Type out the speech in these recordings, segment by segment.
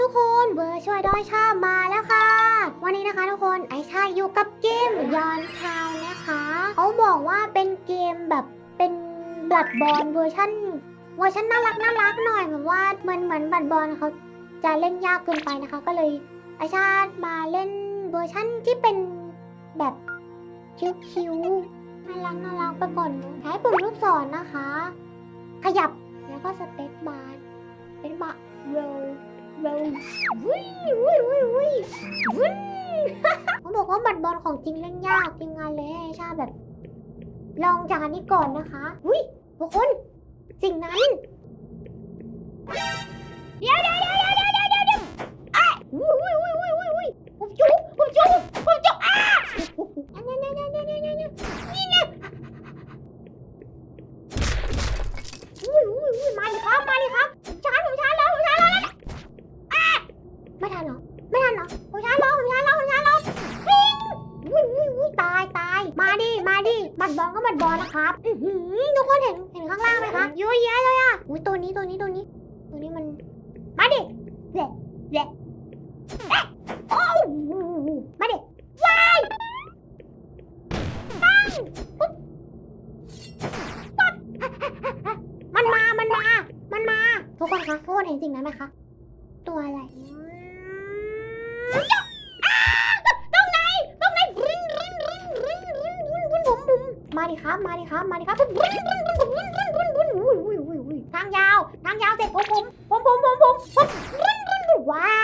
ทุกคนเบอร์ช่วยด้อยชามาแล้วค่ะ วันนี้นะคะทุกคนไอชาอยู่กับเกมยอนทาวนะคะเขาบอกว่าเป็นเกมแบบเป็นบลัดบอลเวอร์ชันเวอร์ชันน่ารักน่ารักหน่อยแบบว่าเหมือนเหมือนบลัดบอลเขาจะเล่นยากเกินไปนะคะ ก็เลยไอชามาเล่นเวอร์ชันที่เป็นแบบคิ้วๆน่ารักน่ารักไปก่อนใช้ปุ่มลูกศรนะคะ ขยับแล้วก็สเปซบาร์สเปซบาร์ เขาบอกว่าบัตรบอลของจริงเล่นยากจริงงานเลยให้ชาแบบ ลองจากอันนี้ก่อนนะคะวุ้ยทุกคนสิ่งนั้นเดี๋ยวเดี๋ยวเดี๋ยวเดี๋ยวเดี๋ยวเดี๋ยวเดี๋ยวอะวุ้ยวุ้ยวุ้ยวุ้ยวุ้ยวุ้ยผมจุ๊บผมจุ๊บผมจุ๊บอะเนี่ยเนี่ยเนี่ยเนี่ยเนี่ยเนี่ยเนี่ยนี่เนี่ยวุ้ยวุ้ยวุ้ยมาเลยครับมาเลยครับผมชาร์จผมชาร์จแล้วผมชาร์จแล้วเนี่ยอะไม่ทันเหรอ ไม่ทันเหรอผมชาร์จแล้วผมชาร์จแล้วผมชาร์จแล้ววิ่งวุ้ยวุ้ยวุ้ยตายตายมาดิมาดิ บัตรบอลนะครับอือหือทุกคนเห็นเห็นข้างล่างไหมคะเยอะแยะเลยอะอุ้ยตัวนี้ตัวนี้ตัวนี้ ตัวนี้มัน มาดิเด็ดเด็ดเอ๊ะโอ้มาดิวายปังปุ๊บปั๊บมันมามันมา มันมา ทุกคนคะทุกคนเห็นสิ่งนั้นไหมคะ ตัวอะไรอืม ครับ มาดิครับ มาดิครับทางยาว ทางยาวเสร็จผมผมผมผมผมผมว้า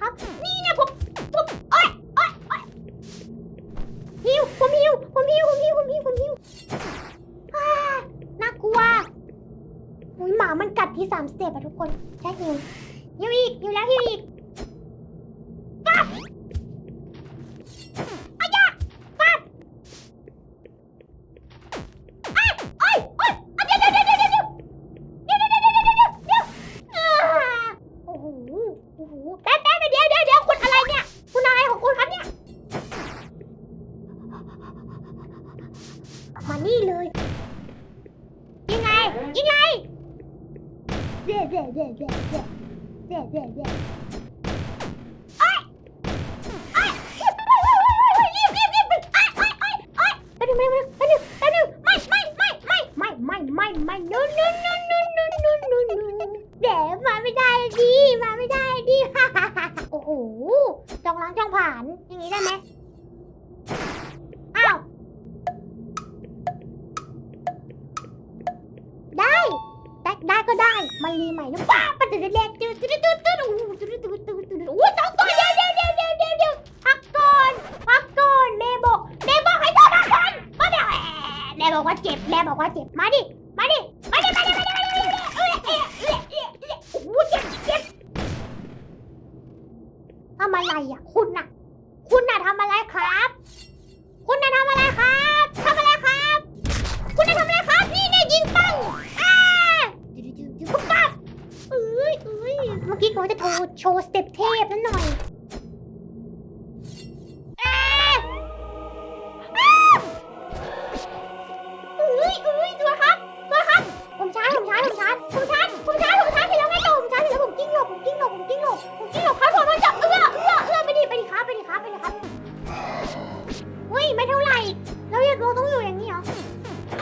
ครับ นี่เนี่ยผมผมโอ้ยโอ้ยโอ้ยหิวผมหิวผมยิวผมหิวผมยิวผมหิวอ่าน่ากลัวอุ้ยหมามันกัดที่สามสเต็ปอะทุกคนใช่ยิวยิวอีกยิวแล้วหิวอีก จองล้างจองผ่านอย่างนี้ได้ไหม ได้ก็ได้ มันรีใหม่นะป้าปัจจุบันแรกจืดจืดจืดจืดโอ้โหจืดจืดจืดจืดโอ้ยสองตัวเดี๋ยวเดี๋ยวเดี๋ยวเดี๋ยวเดี๋ยวเดี๋ยวพักก่อนพักก่อนแม่บอกแม่บอกให้ตัวพักก่อนมาเดี๋ยวแม่บอกว่าเจ็บแม่บอกว่าเจ็บมาดิมาดิมาดิมาดิมาดิมาดิเอ้ยเอ้ยเอ้ยเอ้ยเอ้ยโอ้โหเจ็บเจ็บทำอะไรอะคุณน่ะ โชว์สเทพนั่นหน่อยอ้าอ้าเอ้ยเอ้ยตัวครับตัวครับ ผมช้าผมช้าผมช้าผมช้าผมช้าผมช้าร์จเสร็จแล้วไงต่อผมช้าร์จเสร็จแล้วผมกิ้งหลบผมกิ้งหลบผมกิ้งหลบผมกิ้งหลบครับผมมันจับเอื้อเอื้อเอื้อไปดิไปดิครับไปดิครับไปดิครับเฮ้ยไม่เท่าไหร่เราอยากเราต้องอยู่อย่างนี้เหรอ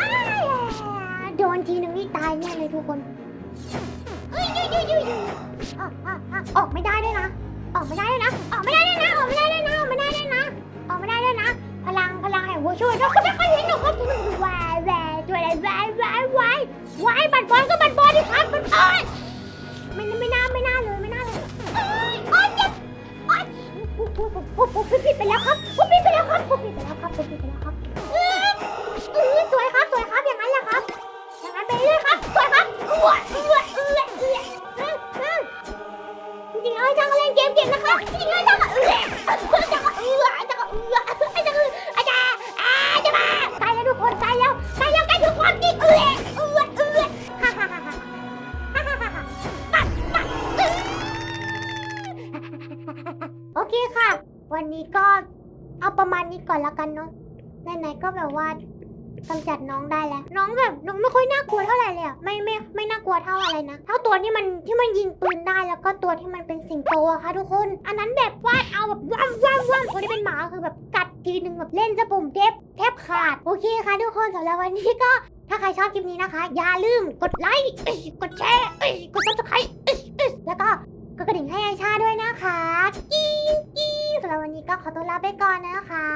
อ้ายโดนทีนึงนี่ตายแน่เลยทุกคน เอ้ยยุยยุยยุยยุยอะอะอะออกไม่ได้ด้วยนะ ออกไม่ได้ด้วยนะ ออกไม่ได้ด้วยนะ ออกไม่ได้ด้วยนะ ออกไม่ได้ด้วยนะ ออกไม่ได้ด้วยนะ พลังพลังแห่งผู้ช่วยด้วยจะเขาเห็นหนูครับวายวายช่วอะไรวายวายวายวายบัตรบอลก็บัตรบอลดิครับมันเอ้ยไม่ไม่น่าไม่น่าเลยไม่น่าเลยเอ้ยโอ๊ยเจ็บโอ๊ยผมผมผมผมผมผิดผิดไปแล้วครับ นะคะนี่ก็จะเอือจะเอือจะเอือไอ้จะเอืออาจารย์อาจะมาตายแล้วทุกคนตายแล้วตายแล้วใกล้ถึงความจริงเอือเอือเอือฮ่าฮ่าฮ่าฮ่าโอเคค่ะ วันนี้ก็เอาประมาณนี้ก่อนละกันเนาะไหนๆก็แบบว่ากำจัดน้องได้แล้ว น้องแบบน้องไม่ค่อยน่ากลัวเท่าไหร่เลยอะไม่ไม่ไม่น่ากลัวเท่าอะไรนะ เท่าตัวที่มันที่มันยิงปืนได้แล้วก็ตัวที่มันเป็นส อะค่ะทุกคน อันนั้นแบบวาดเอาแบบว่าวว้าวว้าวตัวที่เป็นหมาคือแบบกัดทีนึงแบบเล่นจะปุ่มเทปแทบขาด โอเคค่ะทุกคนสำหรับวันนี้ก็ ถ้าใครชอบคลิปนี้นะคะ อย่าลืมกดไลค์กดแชร์กดซับสไครต์แล้วก็กดกระดิ่งให้ไอชาด้วยนะคะกิ้กิ้สำหรับวันนี้ก็ขอตัวลาไปก่อนนะคะ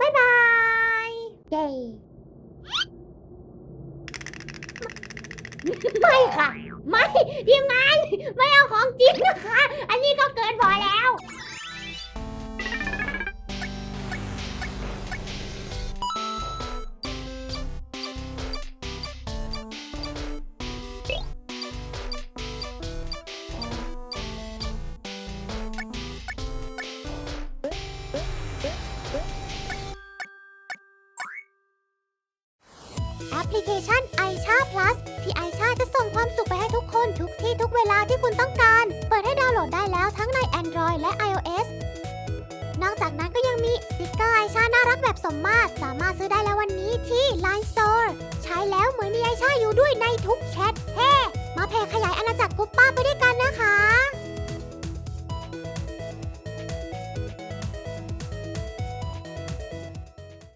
บ๊ายบายเย้ ไม่ค่ะ ไม่ทีมงานไม่เอาของจริงนะคะ อันนี้ก็เกินพอแล้ว แอปพลิเคชัน i อชา Plus ที่ไอชาจะส่งความสุขไปให้ทุกคนทุกที่ทุกเวลาที่คุณต้องการ เปิดให้ดาวน์โหลดได้แล้วทั้งใน Android และ iOS นอกจากนั้นก็ยังมีสติกเกอร์ไอชาน่ารักแบบสมมาตร สามารถซื้อได้แล้ววันนี้ที่ Line Store ใช้แล้วเหมือนมีไอชาอยู่ด้วยในทุกแชท